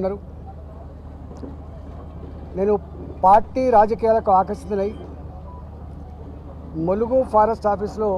పాల్గొన్నారు నేను పార్టీ రాజకీయాలకు ఆకర్షితులై ములుగు ఫారెస్ట్ ఆఫీస్లో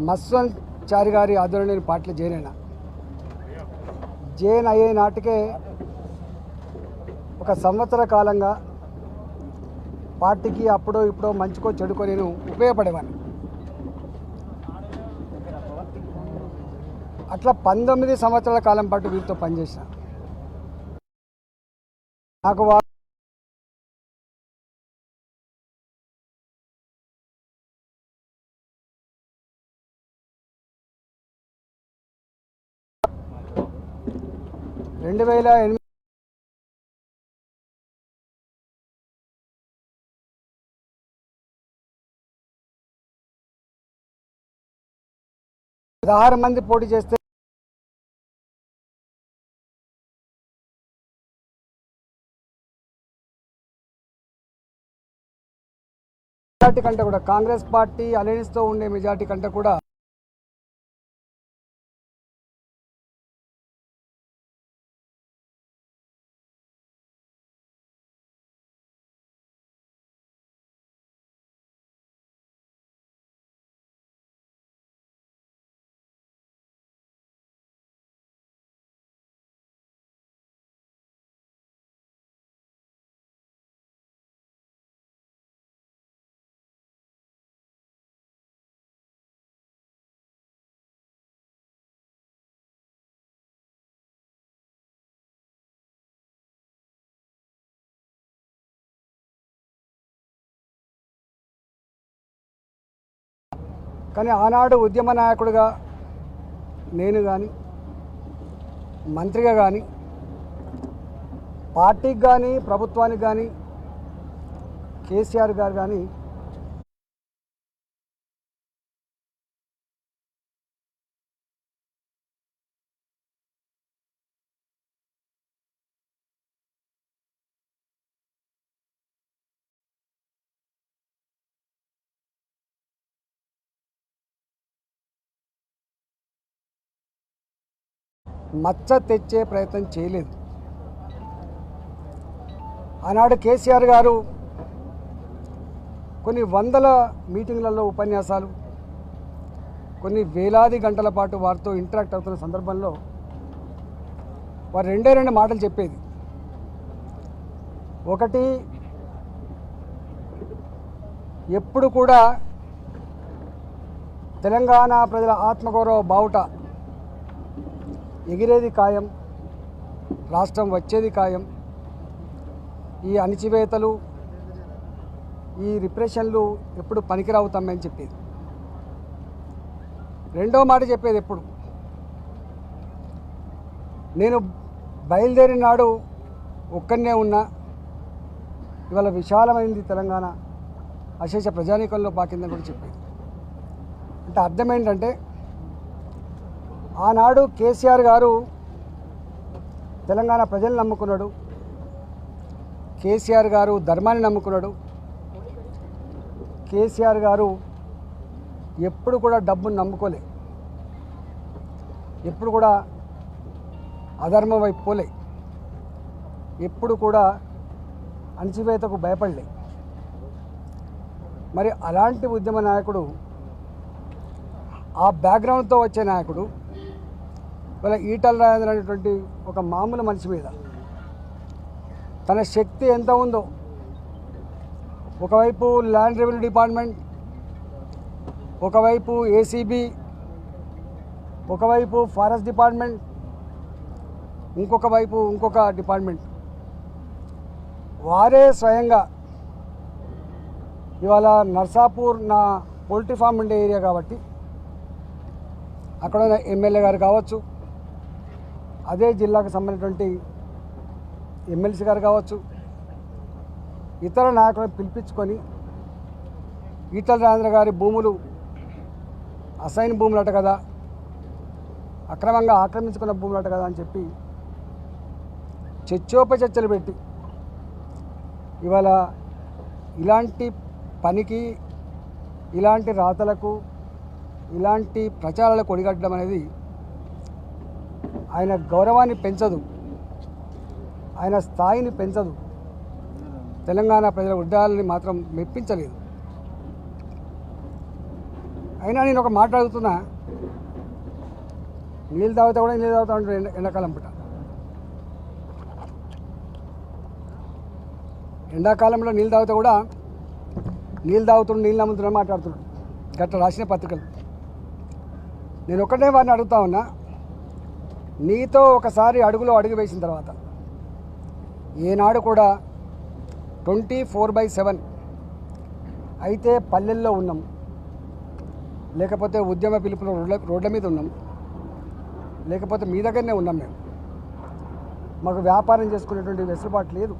మస్వంత్ చారి గారి ఆధ్వర్యంలో నేను పార్టీలో జాయిన్ జైన్ అయ్యే నాటికే ఒక సంవత్సర కాలంగా పార్టీకి అప్పుడో ఇప్పుడో మంచుకో చెడుకో నేను ఉపయోగపడేవాడిని అట్లా పంతొమ్మిది సంవత్సరాల కాలం పాటు వీరితో పనిచేసిన. నాకు వా రెండు వేల ఎనిమిది పదహారు మంది పోటీ చేస్తే మెజార్టీ కంటే కూడా కాంగ్రెస్ పార్టీ అలయన్స్తో ఉండే మెజార్టీ కంటే కూడా కానీ ఆనాడు ఉద్యమ నాయకుడిగా నేను కానీ మంత్రిగా కానీ పార్టీకి కానీ ప్రభుత్వానికి కానీ కేసీఆర్ గారు కానీ మచ్చ తెచ్చే ప్రయత్నం చేయలేదు. ఆనాడు కేసీఆర్ గారు కొన్ని వందల మీటింగ్లలో ఉపన్యాసాలు కొన్ని వేలాది గంటల పాటు వారితో ఇంటరాక్ట్ అవుతున్న సందర్భంలో వారు రెండే రెండు మాటలు చెప్పేది. ఒకటి ఎప్పుడు కూడా తెలంగాణ ప్రజల ఆత్మగౌరవ బావుట ఎగిరేది ఖాయం రాష్ట్రం వచ్చేది ఖాయం. ఈ అణిచివేతలు ఈ రిప్రెషన్లు ఎప్పుడు పనికిరావు తమ్మని చెప్పేది. రెండో మాట చెప్పేది ఎప్పుడు? నేను బయలుదేరిన నాడు ఒక్కనే ఉన్నా. ఇవాళ విశాలమైంది తెలంగాణ. అశేష ప్రజానీకంలో పాకిందని కూడా చెప్పేది. అంటే అర్థం ఏంటంటే ఆనాడు కేసీఆర్ గారు తెలంగాణ ప్రజల్ని నమ్ముకున్నాడు. కేసీఆర్ గారు ధర్మాన్ని నమ్ముకున్నాడు. కేసీఆర్ గారు ఎప్పుడు కూడా డబ్బును నమ్ముకోలే. ఎప్పుడు కూడా అధర్మం వైపు పోలే. ఎప్పుడు కూడా అణచివేతకు భయపడలే. మరి అలాంటి ఉద్యమ నాయకుడు ఆ బ్యాక్గ్రౌండ్తో వచ్చే నాయకుడు ఇలా ఈటల రాజేంద్ర అనేటువంటి ఒక మామూలు మనిషి మీద తన శక్తి ఎంత ఉందో ఒకవైపు ల్యాండ్ రెవెన్యూ డిపార్ట్మెంట్ ఒకవైపు ఏసీబీ ఒకవైపు ఫారెస్ట్ డిపార్ట్మెంట్ ఇంకొక వైపు ఇంకొక డిపార్ట్మెంట్ వారే స్వయంగా ఇవాళ నర్సాపూర్ నా పోల్ట్రీ ఫామ్ ఉండే ఏరియా కాబట్టి అక్కడ ఎమ్మెల్యే గారు కావచ్చు అదే జిల్లాకు సంబంధించినటువంటి ఎమ్మెల్సీ గారు కావచ్చు ఇతర నాయకులను పిలిపించుకొని ఈటల రాజేంద్ర గారి భూములు అసైన్ భూములట కదా అక్రమంగా ఆక్రమించుకున్న భూములట కదా అని చెప్పి చర్చోపచర్చలు పెట్టి ఇవాళ ఇలాంటి పనికి ఇలాంటి రాతలకు ఇలాంటి ప్రచారాలకు ఒడిగట్టడం అనేది ఆయన గౌరవాన్ని పెంచదు. ఆయన స్థాయిని పెంచదు. తెలంగాణ ప్రజల ఉద్యోగాలని మాత్రం మెప్పించలేదు. అయినా నేను ఒక మాట అడుగుతున్నా. నీళ్ళు తాగితే కూడా నీళ్ళు తాగుతా ఉంటాడు ఎండ ఎండాకాలం పూట. ఎండాకాలంలో నీళ్ళు తాగితే కూడా నీళ్ళు తాగుతుడు నీళ్ళు నమ్ముతున్నా మాట్లాడుతున్నాడు. గట్ల రాసిన పత్రికలు. నేను ఒక్కటే వారిని అడుగుతా ఉన్నా. నీతో ఒకసారి అడుగులో అడుగు వేసిన తర్వాత ఏనాడు కూడా ట్వంటీ ఫోర్ బై సెవెన్ అయితే పల్లెల్లో ఉన్నాం. లేకపోతే ఉద్యమ పిలుపులో రోడ్ల రోడ్ల మీద ఉన్నాం. లేకపోతే మీ దగ్గరనే ఉన్నాం మేము. మాకు వ్యాపారం చేసుకునేటువంటి వెసులుబాటు లేదు.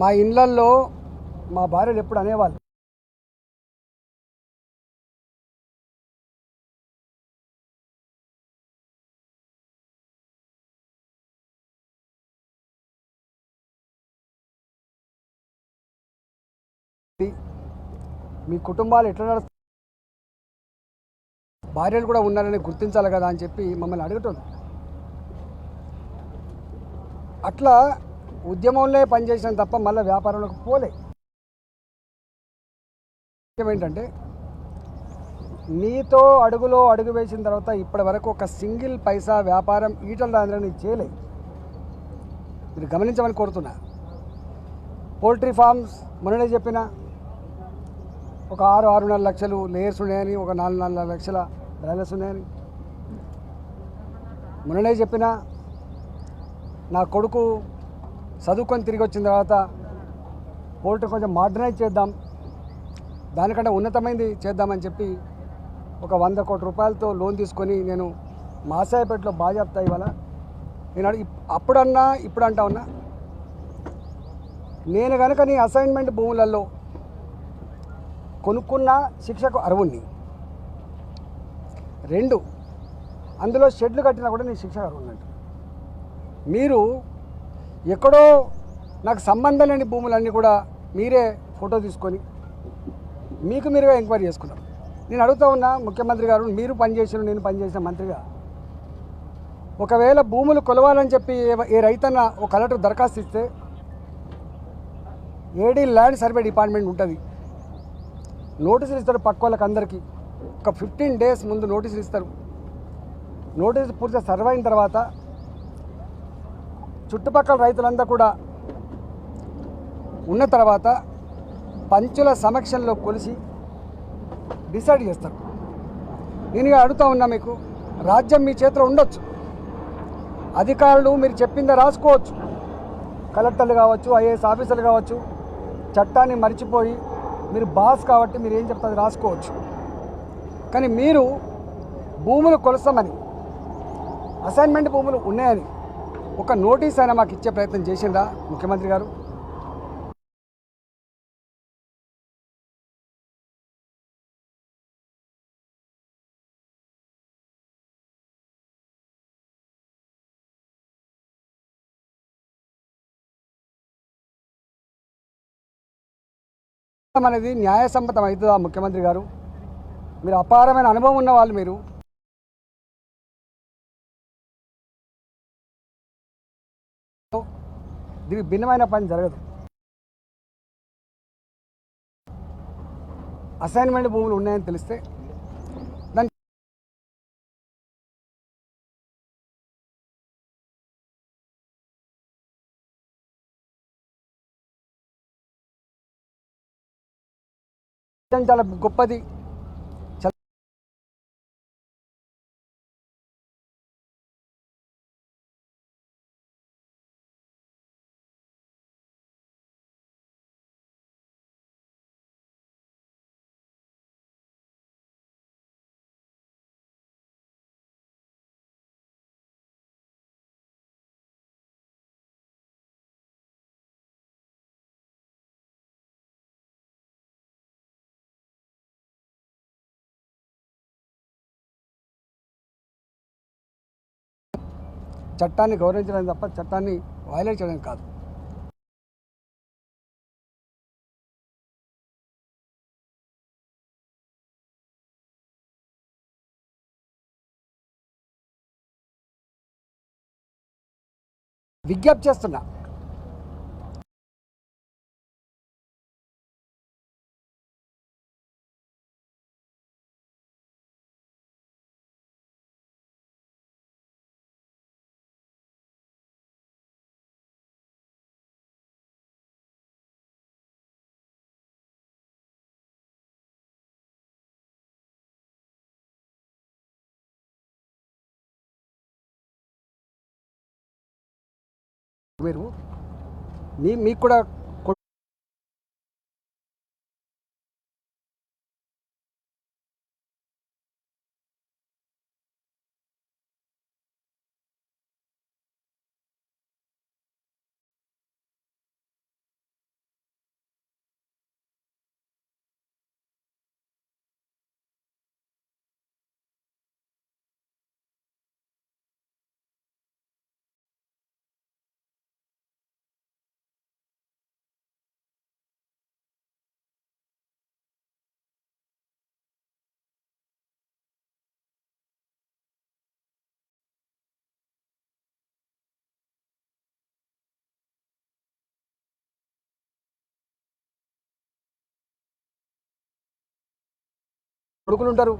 మా ఇళ్ళల్లో మా భార్యలు ఎప్పుడు అనేవాళ్ళు. మీ కుటుంబాలు ఎట్లా నడుస్తాయి భార్యలు కూడా ఉన్నారని గుర్తించాలి కదా అని చెప్పి మమ్మల్ని అడగటం అట్లా ఉద్యమంలో పనిచేసిన తప్ప మళ్ళీ వ్యాపారంలోకి పోలే. ఏంటంటే నీతో అడుగులో అడుగు వేసిన తర్వాత ఇప్పటి వరకు ఒక సింగిల్ పైసా వ్యాపారం ఈటల రాజేంద్రని చేయలే. మీరు గమనించమని కోరుతున్నా. పోల్ట్రీ ఫార్మ్స్ మొన్ననే చెప్పిన ఒక ఆరు ఆరున్నర లక్షలు లేయర్స్ ఉన్నాయని ఒక నాలుగు నాలుగు లక్షల బ్రాయిలర్స్ ఉన్నాయని. మొన్ననే చెప్పిన నా కొడుకు చదువుకొని తిరిగి వచ్చిన తర్వాత పోల్ట్రీ కొంచెం మోడర్నైజ్ చేద్దాం దానికంటే ఉన్నతమైనది చేద్దామని చెప్పి ఒక వంద కోట్ల రూపాయలతో లోన్ తీసుకొని నేను మాసాయపేటలో బాజాప్తా ఇవాళ. నేను అప్పుడన్నా ఇప్పుడు అంటా ఉన్నా. నేను కనుక నీ అసైన్మెంట్ భూములలో కొనుక్కున్న శిక్షకు అర్హుణ్ణి. రెండు అందులో షెడ్లు కట్టినా కూడా నేను శిక్షకు అర్హున్నట్టు మీరు ఎక్కడో నాకు సంబంధం లేని భూములన్నీ కూడా మీరే ఫోటో తీసుకొని మీకు మీరుగా ఎంక్వైరీ చేసుకున్నారు. నేను అడుగుతా ఉన్నా ముఖ్యమంత్రి గారు మీరు పనిచేసిన నేను పనిచేసిన మంత్రిగా ఒకవేళ భూములు కొలవాలని చెప్పి ఏ రైతన్న ఒక కలెక్టర్ దరఖాస్తు ఇస్తే ఏడీ ల్యాండ్ సర్వే డిపార్ట్మెంట్ ఉంటుంది. నోటీసులు ఇస్తారు పక్క వాళ్ళకి అందరికీ. ఒక ఫిఫ్టీన్ డేస్ ముందు నోటీసులు ఇస్తారు. నోటీసు పూర్తిగా సర్వ్ అయిన తర్వాత చుట్టుపక్కల రైతులందరూ కూడా ఉన్న తర్వాత పంచుల సమక్షంలో కొలిసి డిసైడ్ చేస్తారు. నేను అడుగుతా ఉన్నా మీకు రాజ్యం మీ చేతిలో ఉండొచ్చు. అధికారులు మీరు చెప్పిందే రాసుకోవచ్చు. కలెక్టర్లు కావచ్చు ఐఏఎస్ ఆఫీసర్లు కావచ్చు చట్టాన్ని మర్చిపోయి మీరు బాస్ కాబట్టి మీరు ఏం చెప్తారు అది రాసుకోవచ్చు. కానీ మీరు భూములు కొలసమని అసైన్మెంట్ భూములు ఉన్నాయని ఒక నోటీస్ అయినా మాకు ఇచ్చే ప్రయత్నం చేసిందా ముఖ్యమంత్రి గారు? అనేది న్యాయసమ్మతం అవుతుందా ముఖ్యమంత్రి గారు? మీరు అపారమైన అనుభవం ఉన్న వాళ్ళు మీరు. దీనికి భిన్నమైన పని జరగదు. అసైన్మెంట్ భూములు ఉన్నాయని తెలిస్తే చాలా గొప్పది. చట్టాన్ని గౌరవించడం తప్ప చట్టాన్ని వైలేట్ చేయడం కాదు. విజ్ఞప్తి చేస్తున్నా. మీరు మీ మీకు కూడా కొడుకులు ఉంటారు.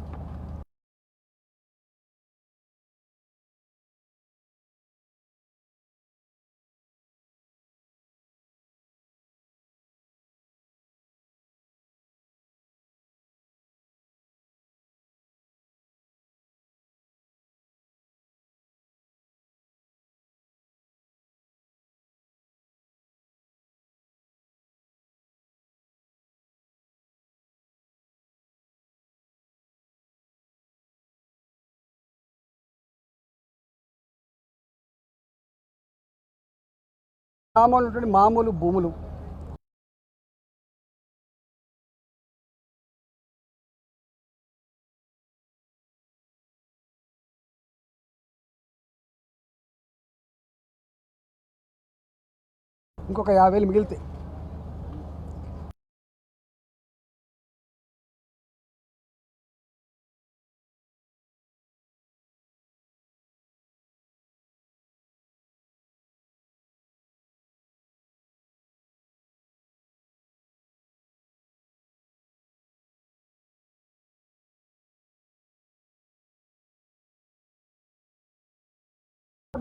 గ్రామంలో ఉన్నటువంటి మామూలు భూములు. ఇంకొక యాభై వేలు మిగిలితే.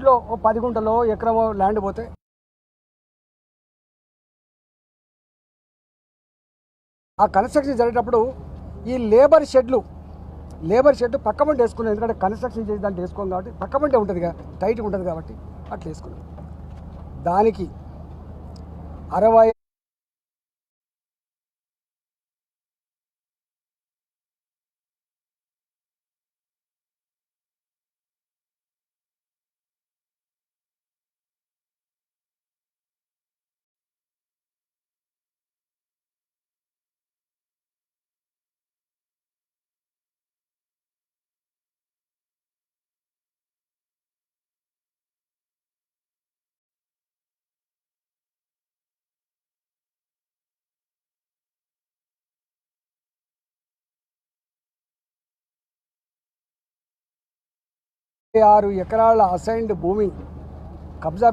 లో ఓ పది గుంటలో ఎకరం ల్యాండ్ పోతే ఆ కన్స్ట్రక్షన్ జరిగేటప్పుడు ఈ లేబర్ షెడ్లు లేబర్ షెడ్ పక్క పంట వేసుకున్నాం. ఎందుకంటే కన్స్ట్రక్షన్ చేసి దాంట్లో వేసుకోం కాబట్టి పక్క పంటే ఉంటుంది కదా టైట్గా ఉంటుంది కాబట్టి అట్లా వేసుకున్నాం. దానికి అరవై ఆరు ఎకరాల అసైన్డ్ భూమి కబ్జా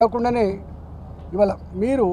కాకుండానే ఇవాళ మీరు